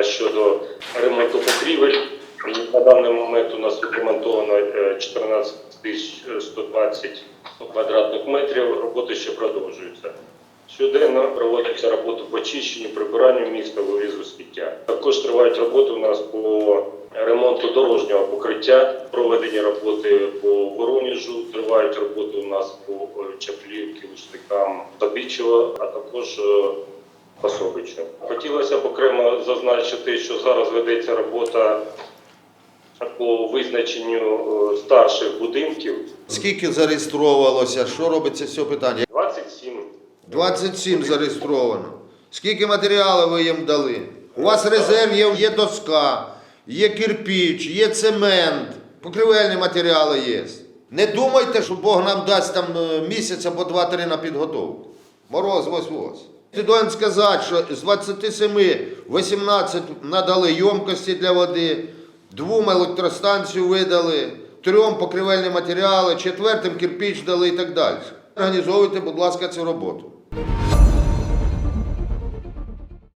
нас щодо ремонту покрівель. На даний момент у нас відремонтовано е, 14 тисяч 120 квадратних метрів. Роботи ще продовжуються. Щоденно проводяться роботи по очищенню, прибиранню міста, вивізу сміття. Також тривають роботи у нас по ремонту дорожнього покриття, проведені роботи по Воронежу, тривають роботи у нас по е, Чаплівки, Лушникам, Табічево, а також по Собичу. Хотілося б окремо зазначити, що зараз ведеться робота по визначенню е, старших будинків. Скільки зареєстровувалося? Що робиться з цього питання? 27 27 зареєстровано. Скільки матеріалів ви їм дали? У вас резерв є, є доска, є кирпіч, є цемент, покривельні матеріали є. Не думайте, що Бог нам дасть там е, місяць або два-три на підготовку. Мороз ось-ось. Ти должен сказати, що з 27 18 надали ємкості для води, двом електростанцію видали, трьом покривельні матеріали, четвертим кирпіч дали і так далі. Організовуйте, будь ласка, цю роботу.